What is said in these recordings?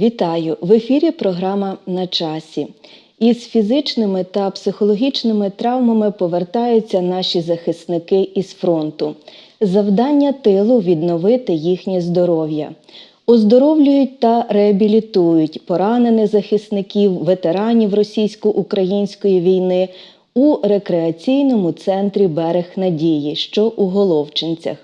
Вітаю! В ефірі програма на часі. Із фізичними та психологічними травмами повертаються наші захисники із фронту. Завдання тилу відновити їхнє здоров'я. Оздоровлюють та реабілітують поранених захисників, ветеранів російсько-української війни у рекреаційному центрі Берег Надії, що у Головчинцях.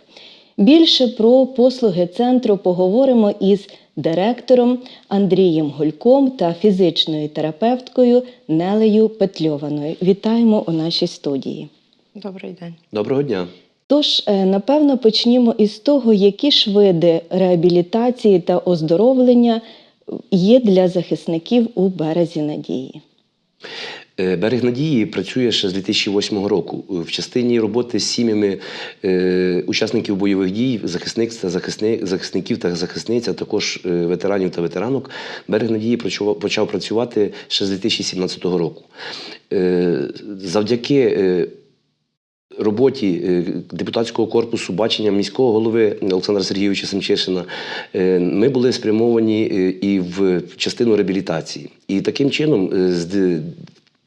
Більше про послуги центру поговоримо із директором Андрієм Гольком та фізичною терапевткою Нелею Петльованою. Вітаємо у нашій студії. Добрий день. Доброго дня. Тож, е, напевно, почнімо із того, які ж види реабілітації та оздоровлення є для захисників у березі надії. Е, Берег надії працює ще з 2008 року в частині роботи з сім'ями е, учасників бойових дій, захисник та захисни, захисників та захисниць, а також е, ветеранів та ветеранок. Берег надії почав, працювати ще з 2017 року. Е, завдяки е, роботі е, депутатського корпусу, баченням міського голови Олександра Сергійовича Семчишина, е, ми були спрямовані е, і в частину реабілітації. І таким чином, е, з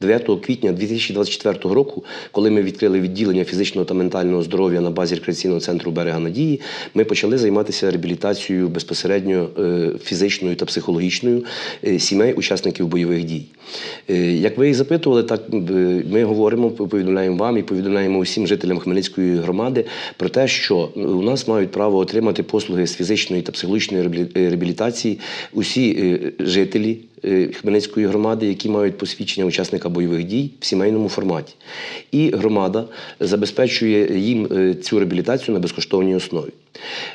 9 квітня 2024 року, коли ми відкрили відділення фізичного та ментального здоров'я на базі рекреаційного центру берега Надії, ми почали займатися реабілітацією безпосередньо е, фізичною та психологічною е, сімей учасників бойових дій. Е, Як ви і запитували, так ми говоримо, повідомляємо вам і повідомляємо усім жителям Хмельницької громади про те, що у нас мають право отримати послуги з фізичної та психологічної реабілі- реабілітації усі жителі. Е, Хмельницької громади, які мають посвідчення учасника бойових дій в сімейному форматі. І громада забезпечує їм е, цю реабілітацію на безкоштовній основі.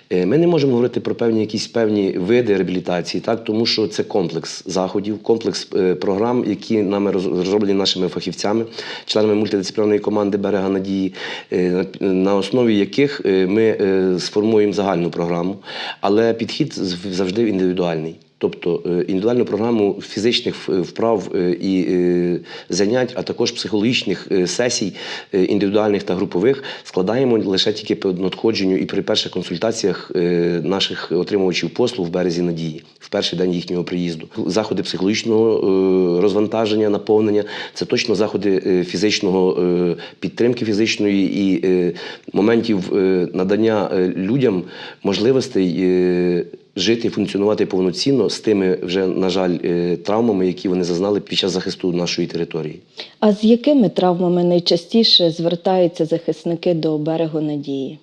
Е, Ми не можемо говорити про певні якісь певні види реабілітації, так тому що це комплекс заходів, комплекс програм, які нами розроблені нашими фахівцями, членами мультидисциплінарної команди Берега Надії, на- основі яких ми сформуємо загальну програму, але підхід завжди індивідуальний. Тобто е, індивідуальну програму фізичних вправ е, і е, занять, а також психологічних е, сесій е, індивідуальних та групових складаємо лише тільки по надходженню і при перших консультаціях е, наших отримувачів послуг в березі надії в перший день їхнього приїзду. Заходи психологічного е, розвантаження, наповнення це точно заходи е, фізичного е, підтримки фізичної і е, моментів е, надання е, людям можливостей. Жити і функціонувати повноцінно з тими вже, на жаль, е, травмами, які вони зазнали під час захисту нашої території. А з якими травмами найчастіше звертаються захисники до берегу надії?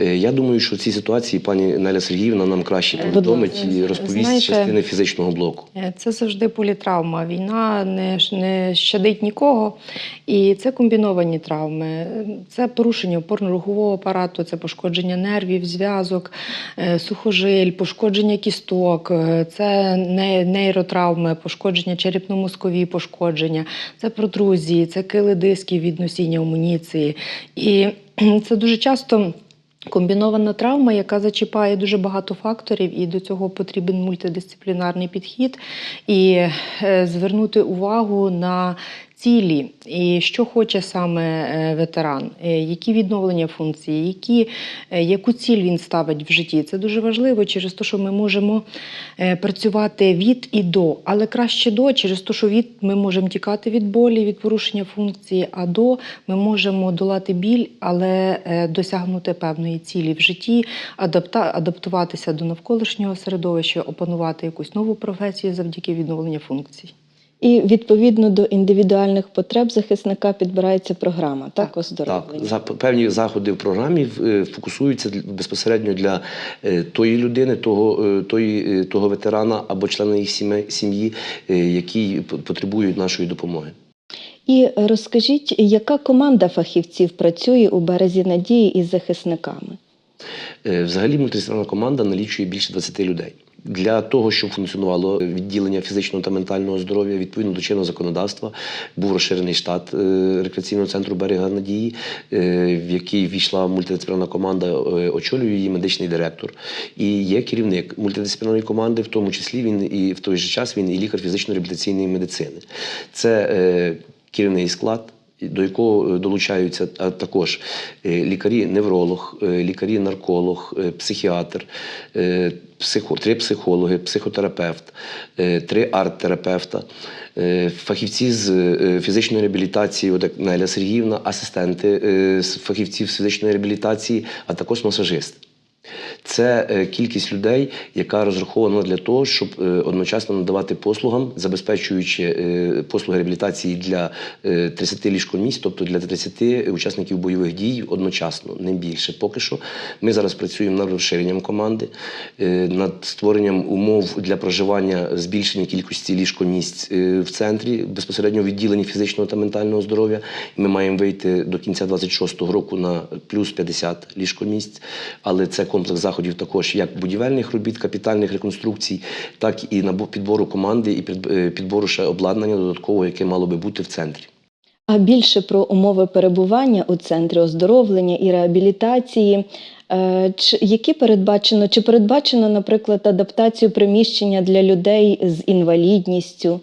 Е, Я думаю, що в цій ситуації пані Неля Сергіївна нам краще Е, повідомить і розповість Знаєте, частини фізичного блоку. Е, Це завжди політравма. Війна не, не щадить нікого. І це комбіновані травми. Е, Це порушення опорно-рухового апарату, це пошкодження нервів, зв'язок, е, сухожиль, пошкодження кісток, е, це нейротравми, пошкодження черепно-мозкові пошкодження, це протрузії, це кили дисків від носіння амуніції. І це дуже часто. Комбінована травма, яка зачіпає дуже багато факторів, і до цього потрібен мультидисциплінарний підхід. І е, звернути увагу на цілі, і що хоче саме е, ветеран, е, які відновлення функції, які, е, яку ціль він ставить в житті. Це дуже важливо через те, що ми можемо працювати від і до, але краще до, через те, що від ми можемо тікати від болі, від порушення функції, а до ми можемо долати біль, але досягнути певної цілі в житті, адапта, адаптуватися до навколишнього середовища, опанувати якусь нову професію завдяки відновленню функцій. І відповідно до індивідуальних потреб захисника підбирається програма, так, Так, оздоровлення. Так, за певні заходи в програмі е, фокусуються безпосередньо для е, тої людини, того, е, тої, того ветерана або члена їх сім'ї, які потребують нашої допомоги. І розкажіть, яка команда фахівців працює у березі надії із захисниками? Взагалі мультидисциплінарна команда налічує більше 20 людей. Для того, щоб функціонувало відділення фізичного та ментального здоров'я, відповідно до чинного законодавства, був розширений штат е, рекреаційного центру берега надії, е, в який війшла мультидисциплінарна команда, е, очолює її медичний директор. І є керівник мультидисциплінарної команди, в тому числі він і в той же час він і лікар фізично-реабілітаційної медицини. Це керівний склад до якого е, долучаються також е, лікарі-невролог, е, лікарі-нарколог, психіатр, три психологи, психотерапевт, три арт-терапевта, фахівці з фізичної реабілітації, от Неля Сергіївна, асистенти фахівців з фізичної реабілітації, а також масажист. Це е, кількість людей, яка розрахована для того, щоб е, одночасно надавати послугам, забезпечуючи е, послуги реабілітації для е, 30 ліжкомісць, тобто для 30 учасників бойових дій одночасно, не більше. Поки що ми зараз працюємо над розширенням команди, над створенням умов для проживання, збільшення кількості ліжкомісць в центрі, безпосередньо в відділенні фізичного та ментального здоров'я. Ми маємо вийти до кінця 26-го року на плюс 50 ліжкомісць, але це комплекс заходів також як будівельних робіт, капітальних реконструкцій, так і підбору команди і е, підбору ще обладнання додаткового, яке мало би бути в центрі. А більше про умови перебування у центрі оздоровлення і реабілітації, е, чи- які передбачено, чи передбачено, наприклад, адаптацію приміщення для людей з інвалідністю?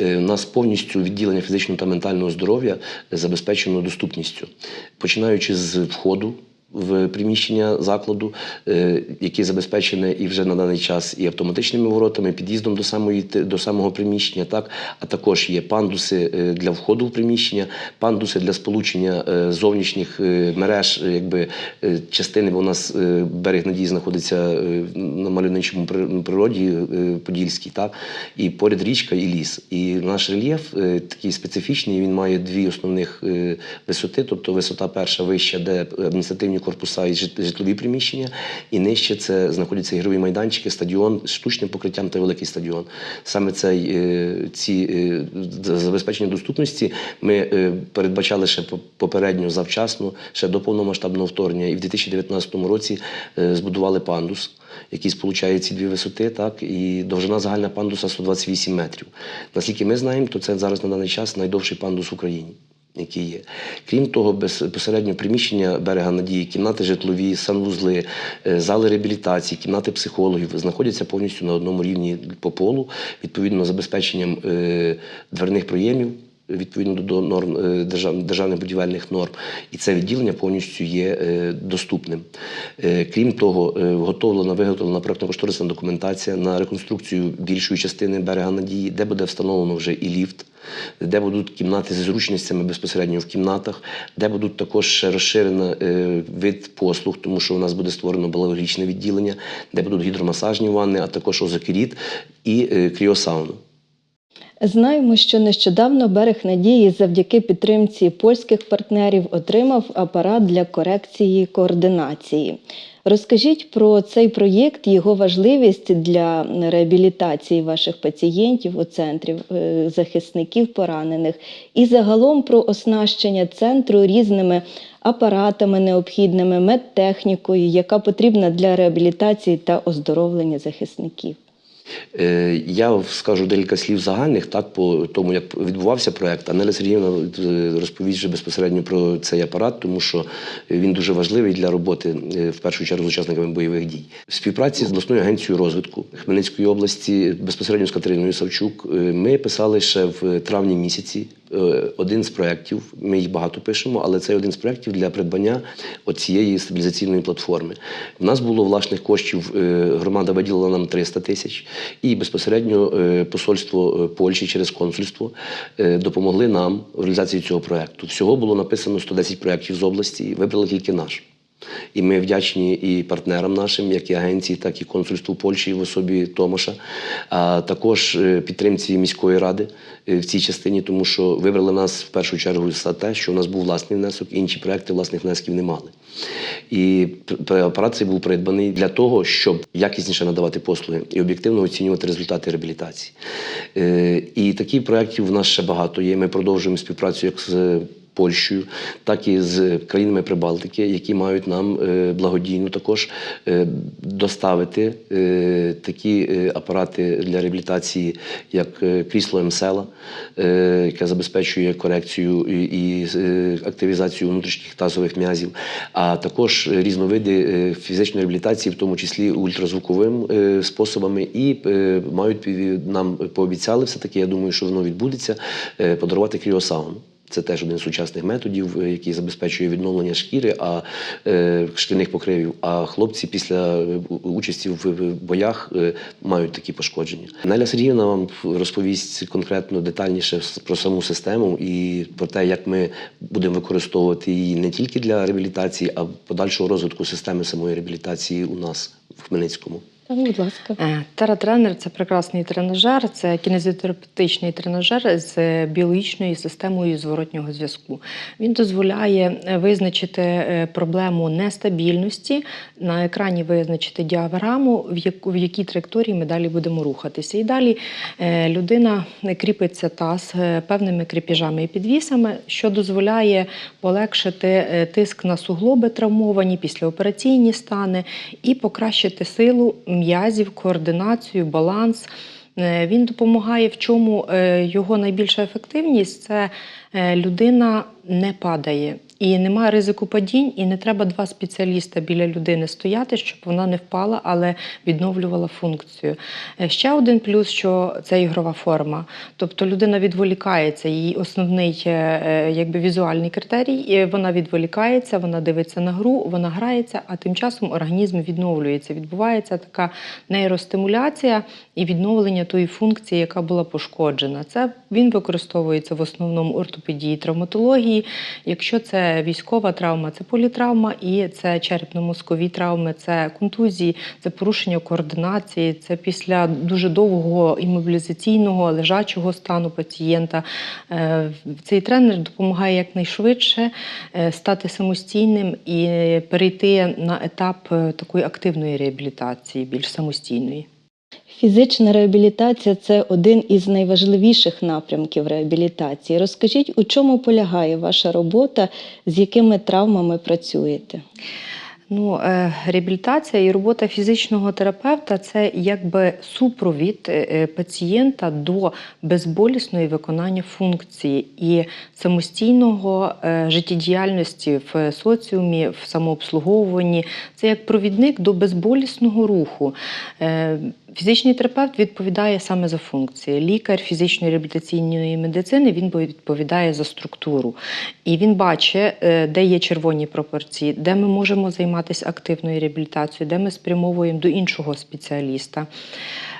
Е, У нас повністю відділення фізичного та ментального здоров'я забезпечено доступністю, починаючи з входу. В приміщення закладу, е, яке забезпечене і вже на даний час і автоматичними воротами, під'їздом до самої до самого приміщення, так а також є пандуси е, для входу в приміщення, пандуси для сполучення е, зовнішніх мереж, якби частини, бо у нас берег надії знаходиться на мальовничому природі Подільській, так і поряд річка і ліс. І наш рельєф такий специфічний. Він має дві основних висоти, тобто висота перша вища, де адміністративні корпуса і житлові приміщення, і нижче це знаходяться ігрові майданчики, стадіон з штучним покриттям та великий стадіон. Саме цей е, ці е, забезпечення доступності ми е, передбачали ще по- попередньо завчасно, ще до повномасштабного вторгнення, і в 2019 році збудували пандус. Який сполучає ці дві висоти, так і довжина загальна пандуса 128 метрів. Наскільки ми знаємо, то це зараз на даний час найдовший пандус в Україні які є. Крім того, безпосередньо приміщення берега надії, кімнати житлові, санвузли, е, зали реабілітації, кімнати психологів знаходяться повністю на одному рівні по полу, відповідно забезпеченням е, дверних проємів. Відповідно до норм е, державних будівельних норм, і це відділення повністю є е, доступним. Е, Крім того, вготовлена виготовлена проектно-кошторисна документація на реконструкцію більшої частини берега надії, де буде встановлено вже і ліфт, де будуть кімнати з зручностями безпосередньо в кімнатах, де будуть також розширено вид послуг, тому що у нас буде створено балагорічне відділення, де будуть гідромасажні ванни, а також озокеріт і кріосауну. Знаємо, що нещодавно берег надії завдяки підтримці польських партнерів отримав апарат для корекції координації. Розкажіть про цей проєкт, його важливість для реабілітації ваших пацієнтів у центрі, е, захисників поранених, і загалом про оснащення центру різними апаратами необхідними, медтехнікою, яка потрібна для реабілітації та оздоровлення захисників. Е, Я скажу декілька слів загальних, так по тому, як відбувався проект. Анеля Неля Сергіївна е, розповість вже безпосередньо про цей апарат, тому що він дуже важливий для роботи е, в першу чергу з учасниками бойових дій. В співпраці з обласною агенцією розвитку Хмельницької області, безпосередньо з Катериною Савчук, ми писали ще в травні місяці. Е, Один з проєктів, ми їх багато пишемо, але це один з проєктів для придбання оцієї стабілізаційної платформи. У нас було власних коштів, е, громада виділила нам 300 тисяч, і безпосередньо е, посольство Польщі через консульство допомогли нам в реалізації цього проєкту. Всього було написано 110 проєктів з області, вибрали тільки наш. І ми вдячні і партнерам нашим, як і агенції, так і консульству Польщі в особі Томаша, а також е, підтримці міської ради е, в цій частині, тому що вибрали нас в першу чергу за те, що у нас був власний внесок, інші проекти власних внесків не мали. І цей був придбаний для того, щоб якісніше надавати послуги і об'єктивно оцінювати результати реабілітації. Е, І таких проєктів в нас ще багато є. Ми продовжуємо співпрацю як з Польщею, так і з країнами Прибалтики, які мають нам е, благодійно також е, доставити е, такі апарати для реабілітації, як крісло МСЕЛа, яке забезпечує корекцію і, активізацію внутрішніх тазових м'язів, а також різновиди фізичної реабілітації, в тому числі ультразвуковим способами, і мають нам пообіцяли все таки. Я думаю, що воно відбудеться. Подарувати кріосауну Це теж один з сучасних методів, е, який забезпечує відновлення шкіри, а е, шкіряних покривів. А хлопці після е, участі в боях е, мають такі пошкодження. Неля Сергіївна вам розповість конкретно детальніше про саму систему і про те, як ми будемо використовувати її не тільки для реабілітації, а подальшого розвитку системи самої реабілітації у нас в Хмельницькому. Так, будь ласка. Е, Тератренер це прекрасний тренажер, це кінезіотерапевтичний тренажер з біологічною системою зворотнього зв'язку. Він дозволяє е, визначити е, проблему нестабільності, на екрані визначити діаграму, в якій траєкторії ми далі будемо рухатися. І далі людина кріпиться таз певними кріпіжами і підвісами, що дозволяє полегшити тиск на суглоби травмовані, післяопераційні стани і покращити силу м'язів, координацію, баланс. Е, Він допомагає, в чому е, його найбільша ефективність це е, людина не падає. І немає ризику падінь, і не треба два спеціаліста біля людини стояти, щоб вона не впала, але відновлювала функцію. Е, Ще один плюс, що це ігрова форма. Тобто людина відволікається, її основний е, е, якби, візуальний критерій, вона відволікається, вона дивиться на гру, вона грається, а тим часом організм відновлюється. Відбувається така нейростимуляція і відновлення тої функції, яка була пошкоджена. Це він використовується в основному ортопедії, травматології. Якщо це військова травма, це політравма, і це черепно-мозкові травми, це контузії, це порушення координації, це після дуже довгого імобілізаційного лежачого стану пацієнта. Е, Цей тренер допомагає якнайшвидше е, стати самостійним і перейти на етап е, такої активної реабілітації, більш самостійної. Фізична реабілітація це один із найважливіших напрямків реабілітації. Розкажіть, у чому полягає ваша робота, з якими травмами працюєте? Ну, е, реабілітація і робота фізичного терапевта це якби супровід е, е, пацієнта до безболісної виконання функції і самостійного життєдіяльності в соціумі, в самообслуговуванні. Це як провідник до безболісного руху. Фізичний терапевт відповідає саме за функції. Лікар фізичної реабілітаційної медицини він відповідає за структуру. І він бачить, е, де є червоні пропорції, де ми можемо займатися активною реабілітацією, де ми спрямовуємо до іншого спеціаліста.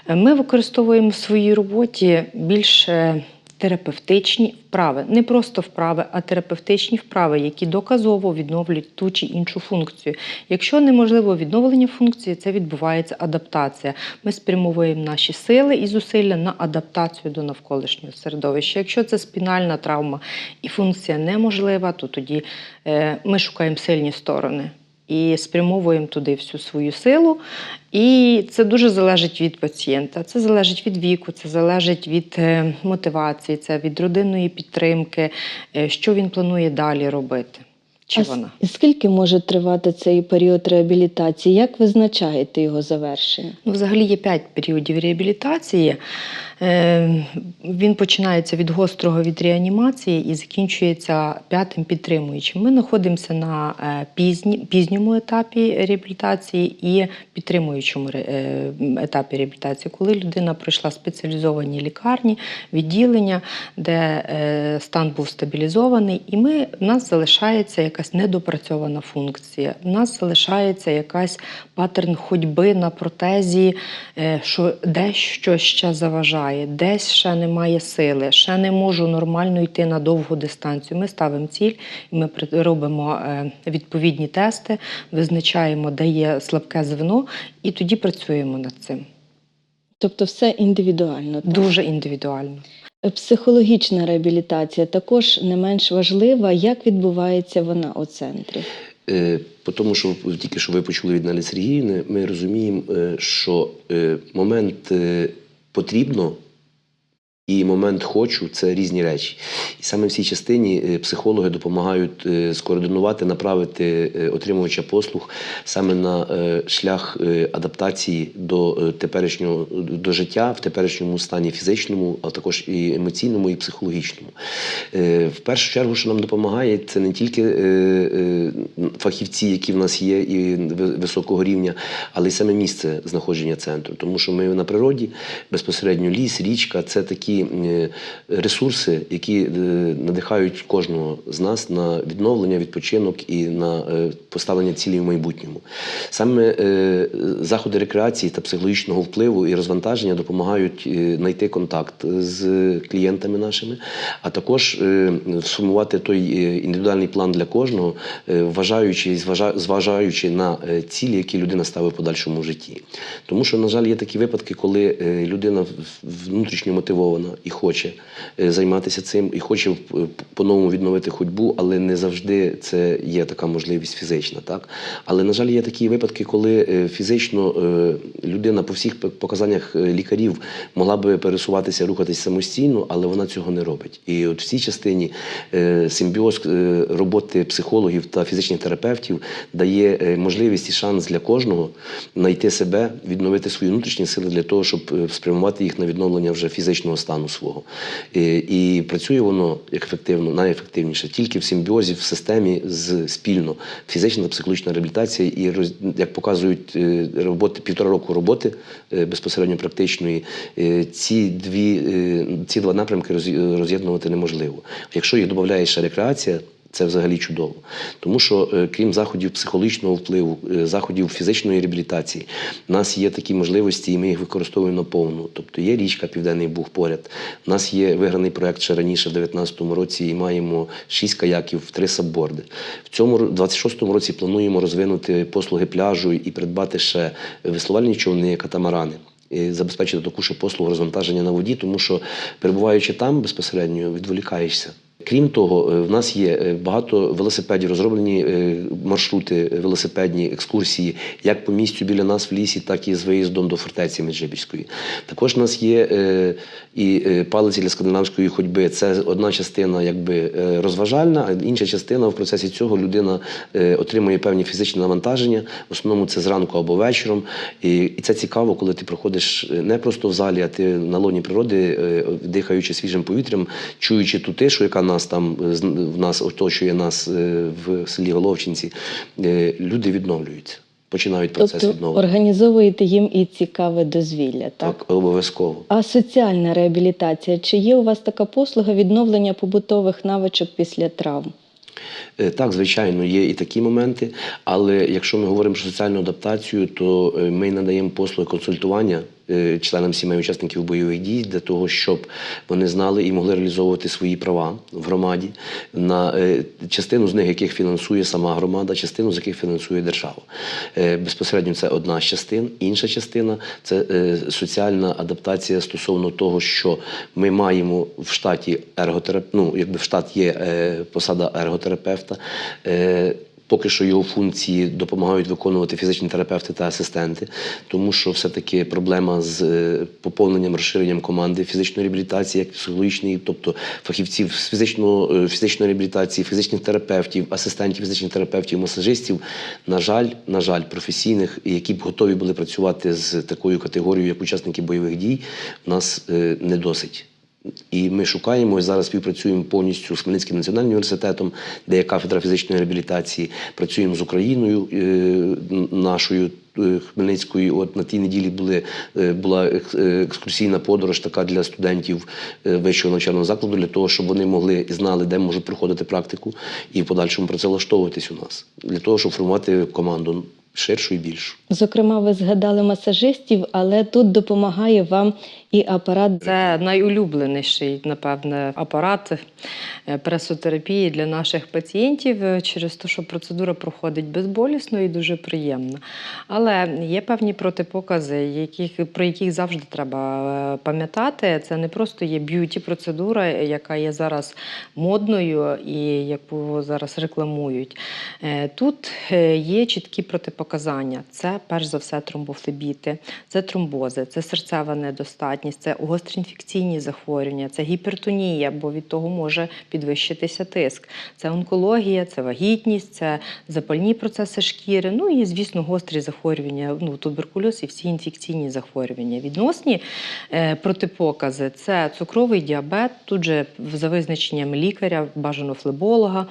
Е, Ми використовуємо в своїй роботі більш е, терапевтичні вправи, не просто вправи, а терапевтичні вправи, які доказово відновлюють ту чи іншу функцію. Якщо неможливо відновлення функції, це відбувається адаптація. Ми спрямовуємо наші сили і зусилля на адаптацію до навколишнього середовища. Якщо це спінальна травма і функція неможлива, то тоді е, ми шукаємо сильні сторони. І спрямовуємо туди всю свою силу. І це дуже залежить від пацієнта. Це залежить від віку, це залежить від е, мотивації, це від родинної підтримки, е, що він планує далі робити. Чи А вона? Скільки може тривати цей період реабілітації? Як визначаєте його завершення? Ну, взагалі є п'ять періодів реабілітації. Е, Він починається від гострого від реанімації і закінчується п'ятим підтримуючим. Ми знаходимося на е, пізні, пізньому етапі реабілітації і підтримуючому е, етапі реабілітації, коли людина пройшла спеціалізовані лікарні, відділення, де е, стан був стабілізований, і ми, в нас залишається якась недопрацьована функція. В нас залишається якась паттерн ходьби на протезі, е, що десь щось ще заважає, десь ще немає сили, ще не можу нормально йти на довгу дистанцію. Ми ставимо ціль, ми робимо е, відповідні тести, визначаємо, де є слабке звено, і тоді працюємо над цим. Тобто все індивідуально. так? Дуже індивідуально. Психологічна реабілітація також не менш важлива. Як відбувається вона у центрі? Е, По тому, що тільки що ви почули від Налі Сергіївни, ми розуміємо, е, що е, момент е, потрібно і момент хочу це різні речі. І саме в цій частині е, психологи допомагають е, скоординувати, направити е, отримувача послуг саме на шлях адаптації до теперішнього до життя в теперішньому стані фізичному, а також і емоційному, і психологічному. В першу чергу, що нам допомагає, це не тільки фахівці, які в нас є, і високого рівня, але й саме місце знаходження центру. Тому що ми на природі безпосередньо ліс, річка це такі е, ресурси, які е, надихають кожного з нас на відновлення, відпочинок і на е, поставлення цілей в майбутньому. Саме заходи рекреації та психологічного впливу і розвантаження допомагають знайти контакт з клієнтами нашими, а також сформувати той індивідуальний план для кожного, вважаючи зважаючи на цілі, які людина ставить в подальшому житті. Тому що, на жаль, є такі випадки, коли людина внутрішньо мотивована і хоче е, займатися цим, і хоче е, по-новому відновити ходьбу, але не завжди це є така можливість фізична. Так? Але, на жаль, є такі випадки, коли е, фізично людина по всіх показаннях лікарів могла би пересуватися, рухатись самостійно, але вона цього не робить. І от в цій частині симбіоз роботи психологів та фізичних терапевтів дає можливість і шанс для кожного знайти себе, відновити свої внутрішні сили для того, щоб спрямувати їх на відновлення вже фізичного стану свого. І, І працює воно як ефективно, найефективніше тільки в симбіозі, в системі з спільно фізична та психологічна реабілітація. І як показують е, роботи півтора року роботи е, безпосередньо практичної, е, ці дві ці два напрямки роз'єднувати неможливо. Якщо їх додає ще рекреація. Це взагалі чудово, тому що е, крім заходів психологічного впливу, е, заходів фізичної реабілітації, в нас є такі можливості, і ми їх використовуємо наповну. Тобто є річка Південний Буг поряд. У нас є виграний проект ще раніше, в 2019 році, і маємо шість каяків, три сабборди. В цьому ро- 26-му році плануємо розвинути послуги пляжу і придбати ще веслувальні човни, катамарани і забезпечити таку ж послугу розвантаження на воді, тому що перебуваючи там безпосередньо, відволікаєшся. Крім того, е, в нас є е, багато велосипедів, розроблені е, маршрути велосипедні екскурсії, як по місцю біля нас в лісі, так і з виїздом до фортеці Меджибіської. Також в нас є і палиці для скандинавської ходьби. Це одна частина якби розважальна, а інша частина в процесі цього людина отримує певні фізичні навантаження. В основному це зранку або вечором. І, це цікаво, коли ти проходиш не просто в залі, а ти на лоні природи, дихаючи свіжим повітрям, чуючи ту тишу, яка нас там е, в нас оточує нас е, в селі Головчинці, е, люди відновлюються, починають процес Тобто відновлення. організовуєте їм і цікаве дозвілля, так? Так, обов'язково. А соціальна реабілітація чи є у вас така послуга відновлення побутових навичок після травм? Так, звичайно, є і такі моменти. Але якщо ми говоримо про соціальну адаптацію, то ми надаємо послуги консультування членам сімей учасників бойових дій для того, щоб вони знали і могли реалізовувати свої права в громаді, на е, частину з них, яких фінансує сама громада, частину з яких фінансує держава. Е, Безпосередньо це одна з частин. Інша частина це е, соціальна адаптація стосовно того, що ми маємо в штаті ерготерап... ну, якби в штат є е, посада ерготерапевта. Поки що його функції допомагають виконувати фізичні терапевти та асистенти, тому що все-таки проблема з е, поповненням, розширенням команди фізичної реабілітації, як психологічної, тобто фахівців з фізичного, е, фізичної реабілітації, фізичних терапевтів, асистентів фізичних терапевтів, масажистів, на жаль, на жаль, професійних, які б готові були працювати з такою категорією, як учасники бойових дій, в нас е, не досить. І ми шукаємо і зараз співпрацюємо повністю з Хмельницьким національним університетом, де є кафедра фізичної реабілітації. Працюємо з Україною е, нашою е, Хмельницькою. От на тій неділі були, е, була екскурсійна подорож така для студентів вищого навчального закладу, для того, щоб вони могли і знали, де можуть проходити практику, і в подальшому працевлаштовуватись у нас, для того, щоб формувати команду ширшу і більшу. Зокрема, ви згадали масажистів, але тут допомагає вам і апарат Це найулюбленіший, напевне, апарат е, пресотерапії для наших пацієнтів е, через те, що процедура проходить безболісно і дуже приємно. Але є певні протипокази, яких, про яких завжди треба е, пам'ятати. Це не просто є б'юті-процедура, яка є зараз модною і яку зараз рекламують. Тут є чіткі протипоказання. Це перш за все тромбофлебіти, це тромбози, це серцева недостатність, це гострінфекційні захворювання, це гіпертонія, бо від того може підвищитися тиск. Це онкологія, це вагітність, це запальні процеси шкіри. Ну і звісно, гострі захворювання, ну туберкульоз і всі інфекційні захворювання. Відносні е, протипокази це цукровий діабет, тут же за визначенням лікаря, бажано флеболога.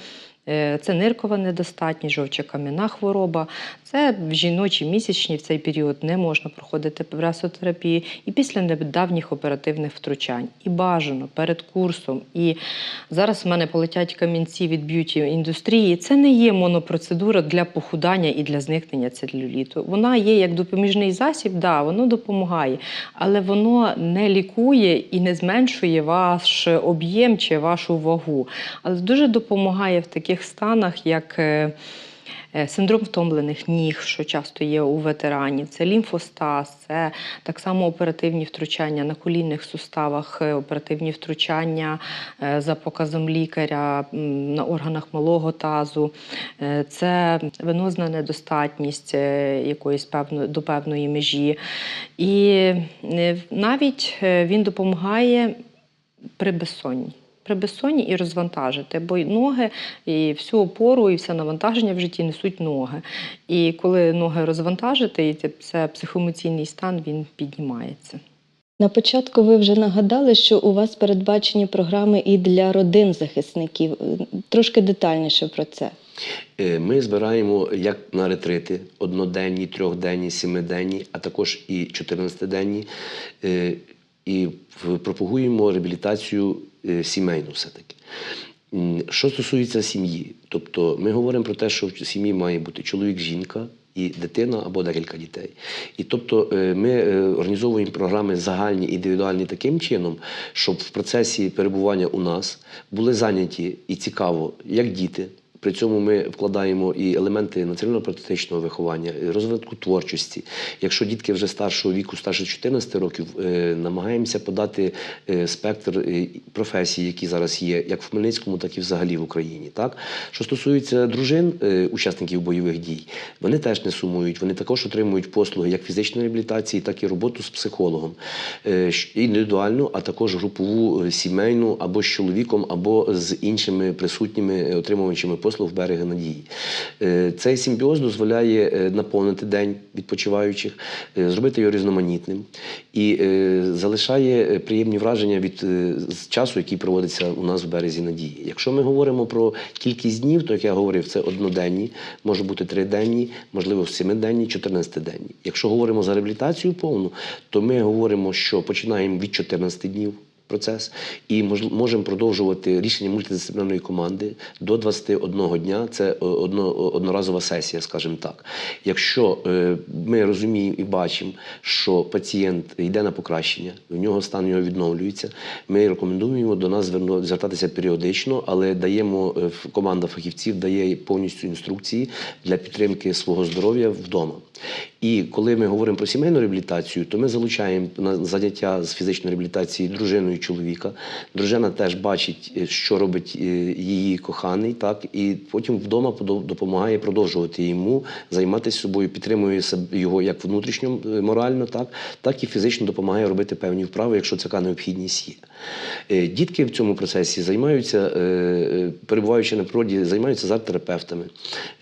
Е, Це ниркова недостатність, жовчокам'яна хвороба. Це в жіночі місячні в цей період не можна проходити пресотерапію і після недавніх оперативних втручань. І бажано перед курсом. І зараз в мене полетять камінці від б'юті індустрії. Це не є монопроцедура для похудання і для зникнення целюліту. Вона є як допоміжний засіб, да, воно допомагає, але воно не лікує і не зменшує ваш об'єм чи вашу вагу. Але дуже допомагає в таких станах, як е, е, синдром втомлених ніг, що часто є у ветеранів, це лімфостаз, це так само оперативні втручання на колінних суставах, е, оперативні втручання за показом лікаря на органах малого тазу, це венозна недостатність якоїсь певно, до певної межі. І навіть він допомагає при безсонні. При безсонні і розвантажити, бо й ноги і всю опору, і все навантаження в житті несуть ноги. І коли ноги розвантажити, і це- психоемоційний стан він піднімається. На початку ви вже нагадали, що у вас передбачені програми і для родин захисників. Трошки детальніше про це. Е, Ми збираємо як на ретрити одноденні, трьохденні, сімиденні, а також і 14-денні. Е, І пропагуємо реабілітацію сімейну все-таки. Що стосується сім'ї, тобто ми говоримо про те, що в сім'ї має бути чоловік, жінка і дитина або декілька дітей. І тобто е, ми е, організовуємо програми загальні, індивідуальні таким чином, щоб в процесі перебування у нас були зайняті і цікаво як діти. При цьому ми вкладаємо і елементи національно-патріотичного виховання, розвитку творчості. Якщо дітки вже старшого віку, старше 14 років, е, намагаємося подати е, спектр е, професій, які зараз є, як в Хмельницькому, так і взагалі в Україні. Так? Що стосується дружин, учасників бойових дій, вони теж не сумують, вони також отримують послуги як фізичної реабілітації, так і роботу з психологом. Індивідуальну, а також групову сімейну або з чоловіком, або з іншими присутніми отримувачами послуг в береги надії. Е, Цей симбіоз дозволяє е, наповнити день відпочиваючих, е, зробити його різноманітним і залишає приємні враження від часу, який проводиться у нас в березі надії. Якщо ми говоримо про кількість днів, то як я говорив, це одноденні, може бути триденні, можливо, семиденні, чотирнадцятиденні. Якщо говоримо за реабілітацію повну, то ми говоримо, що починаємо від 14 днів процес і можемо продовжувати рішення мультидисциплінарної команди до 21 дня. Це е, одно, одноразова сесія, скажімо так. Якщо е, ми розуміємо і бачимо, що пацієнт йде на покращення, в нього стан його відновлюється, ми рекомендуємо до нас звертатися періодично, але даємо е, команда фахівців дає повністю інструкції для підтримки свого здоров'я вдома. І коли ми говоримо про сімейну реабілітацію, то ми залучаємо на заняття з фізичної реабілітації дружину і чоловіка. Дружина теж бачить, е, що робить е, її коханий, так і потім вдома допомагає продовжувати йому займатися собою, підтримує його як внутрішньо е, морально, так, так і фізично допомагає робити певні вправи, якщо така необхідність є. Дітки в цьому процесі займаються, перебуваючи на природі, займаються з арт-терапевтами,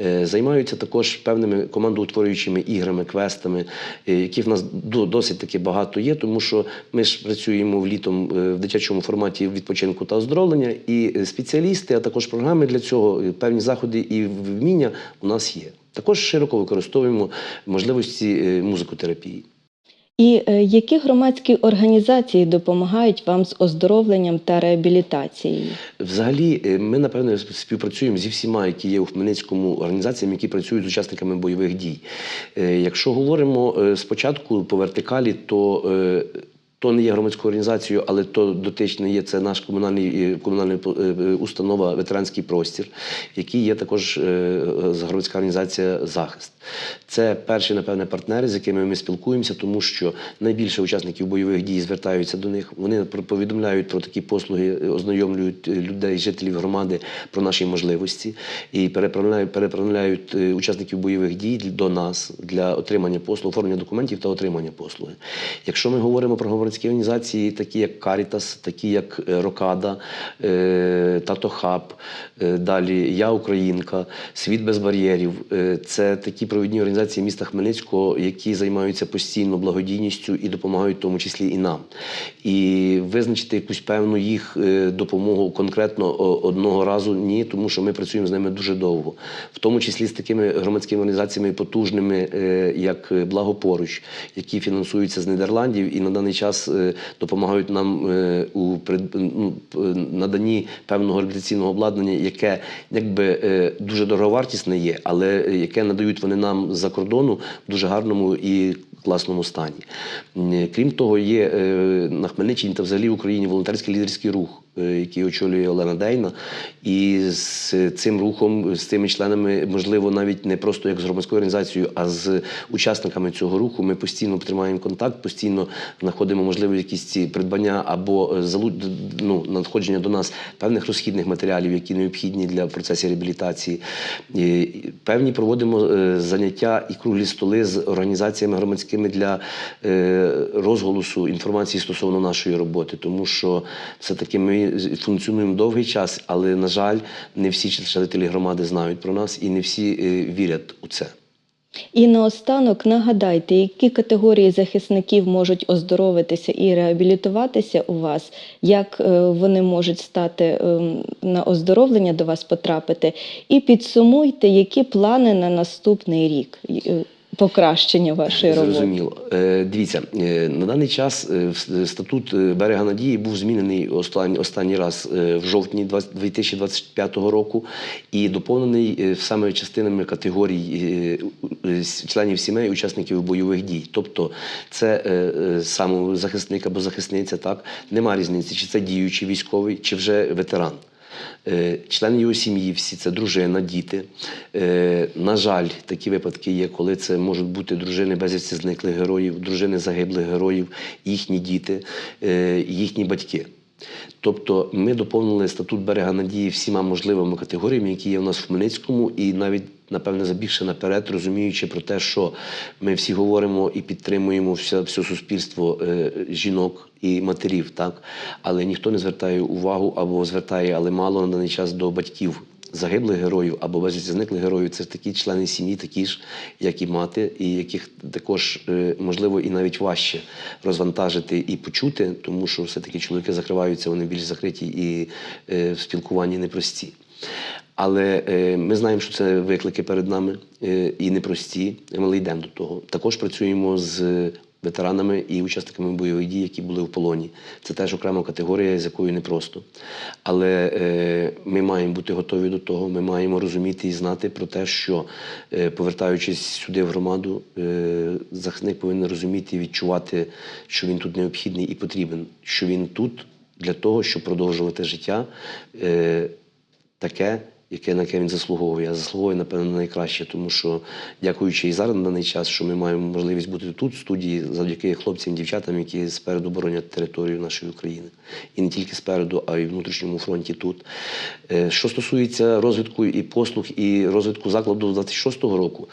е, займаються також певними командоутворюючими іграми, квестами, е, які в нас досить таки багато є, тому що ми ж працюємо в літом е, в дитячому форматі відпочинку та оздоровлення, і е, спеціалісти, а також програми для цього, певні заходи і вміння у нас є. Також широко використовуємо можливості музикотерапії. І е, які громадські організації допомагають вам з оздоровленням та реабілітацією? Взагалі, е, ми напевно співпрацюємо зі всіма, які є у Хмельницькому організаціями, які працюють з учасниками бойових дій. Е, Якщо говоримо спочатку по вертикалі, то то не є громадською організацією, але то дотично є це наш комунальний е, комунальна е, е, установа ветеранський простір, який є також громадська організація захист. Це перші, напевне, партнери, з якими ми спілкуємося, тому що найбільше учасників бойових дій звертаються до них. Вони повідомляють про такі послуги, ознайомлюють людей, жителів громади про наші можливості і переправляють, переправляють учасників бойових дій до нас для отримання послуг, оформлення документів та отримання послуги. Якщо ми говоримо про громадські організації, такі як Карітас, такі як е, Рокада, е, Тато Хаб, е, далі Я Українка, Світ без бар'єрів. Е, Це такі провідні організації міста Хмельницького, які займаються постійно благодійністю і допомагають в тому числі і нам. І визначити якусь певну їх е, допомогу конкретно одного разу ні, тому що ми працюємо з ними дуже довго, в тому числі з такими громадськими організаціями потужними, е, як Благопоруч, які фінансуються з Нідерландів і на даний час е, допомагають нам е, у ну, наданні певного реабілітаційного обладнання, яке якби е, дуже дороговартісне є, але яке надають вони нам за кордону в дуже гарному і класному стані. Крім того, є на Хмельниччині та взагалі в Україні волонтерський лідерський рух, який очолює Олена Дейна. І з цим рухом, з цими членами, можливо, навіть не просто як з громадською організацією, а з учасниками цього руху, ми постійно тримаємо контакт, постійно знаходимо можливо якісь ці придбання або е, ну, надходження до нас певних розхідних матеріалів, які необхідні для процесу реабілітації. Певні проводимо е, заняття і круглі столи з організаціями громадськими для е, розголосу інформації стосовно нашої роботи, тому що все-таки ми функціонуємо довгий час, але, на жаль, не всі жителі громади знають про нас і не всі е, вірять у це. І наостанок нагадайте, які категорії захисників можуть оздоровитися і реабілітуватися у вас, як е, вони можуть стати ем, на оздоровлення до вас потрапити, і підсумуйте, які плани на наступний рік е, покращення вашої роботи. Зрозуміло. Е, Дивіться, е, на даний час е, статут берега надії був змінений останній, останній раз в жовтні 20 2025 року і доповнений саме частинами категорій членів сімей, учасників бойових дій. Тобто це е, е, саме захисник або захисниця, так нема різниці, чи це діючий військовий, чи вже ветеран. Е, Члени його сім'ї, всі це дружина, діти. Е, На жаль, такі випадки є, коли це можуть бути дружини безвісті зниклих героїв, дружини загиблих героїв, їхні діти, е, їхні батьки. Тобто ми доповнили статут берега надії всіма можливими категоріями, які є в нас в Хмельницькому, і навіть, напевне, забігши наперед, розуміючи про те, що ми всі говоримо і підтримуємо все, все суспільство е, жінок і матерів, так? але ніхто не звертає увагу або звертає, але мало на даний час до батьків. Загиблих героїв або безвісті зниклих героїв це такі члени сім'ї, такі ж, як і мати, і яких також е, можливо і навіть важче розвантажити і почути, тому що все-таки чоловіки закриваються, вони більш закриті і е, в спілкуванні непрості. Але е, ми знаємо, що це виклики перед нами е, і непрості. Ми йдемо до того. Також працюємо з ветеранами і учасниками бойових дій, які були в полоні. Це теж окрема категорія, з якою непросто. Але е, ми маємо бути готові до того. Ми маємо розуміти і знати про те, що повертаючись сюди в громаду, захисник повинен розуміти і відчувати, що він тут необхідний і потрібен, що він тут для того, щоб продовжувати життя. Таке, яке, на яке він заслуговує. А заслуговує, напевно, на найкраще, тому що, дякуючи і зараз на даний час, що ми маємо можливість бути тут, в студії, завдяки хлопцям, дівчатам, які спереду боронять територію нашої України. І не тільки спереду, а й внутрішньому фронті тут. Е, Що стосується розвитку і послуг, і розвитку закладу 26-го року,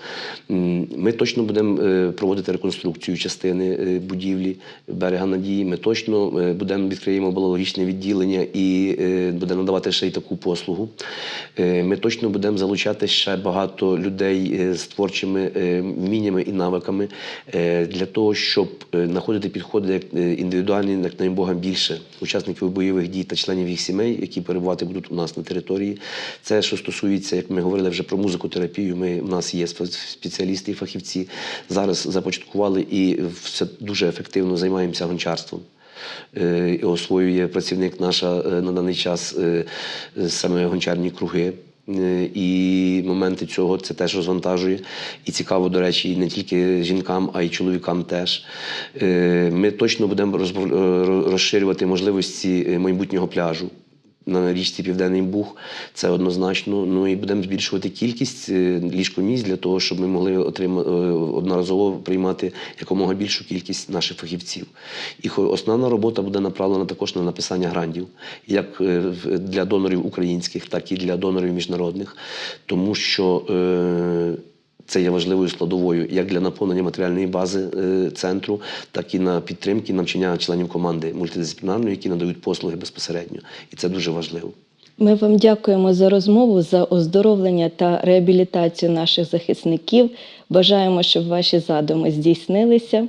ми точно будемо е, проводити реконструкцію частини е, будівлі берега надії. Ми точно будемо відкриємо балологічне відділення і будемо надавати ще й таку послугу. Ми точно будемо залучати ще багато людей е, з творчими е, вміннями і навиками е, для того, щоб знаходити підходи індивідуальні, як на Бога більше учасників бойових дій та членів їх сімей, які перебувати будуть у нас на території. Це що стосується, як ми говорили вже про музикотерапію. Ми у нас є спе- спеціалісти і фахівці. Зараз започаткували і все дуже ефективно займаємося гончарством. Е, і освоює працівник наша е, на даний час е, саме гончарні круги. І моменти цього це теж розвантажує. І цікаво, до речі, не тільки жінкам, а й чоловікам теж. Ми точно будемо розширювати можливості майбутнього пляжу. На річці Південний Буг це однозначно. Ну і будемо збільшувати кількість е, ліжкомісць для того, щоб ми могли отримати одноразово приймати якомога більшу кількість наших фахівців. І основна робота буде направлена також на написання грантів, як е, для донорів українських, так і для донорів міжнародних, тому що. Це є важливою складовою як для наповнення матеріальної бази е, центру, так і на підтримки навчання членів команди мультидисциплінарної, які надають послуги безпосередньо. І це дуже важливо. Ми вам дякуємо за розмову, за оздоровлення та реабілітацію наших захисників. Бажаємо, щоб ваші задуми здійснилися.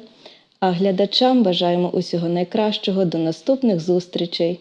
А глядачам бажаємо усього найкращого. До наступних зустрічей.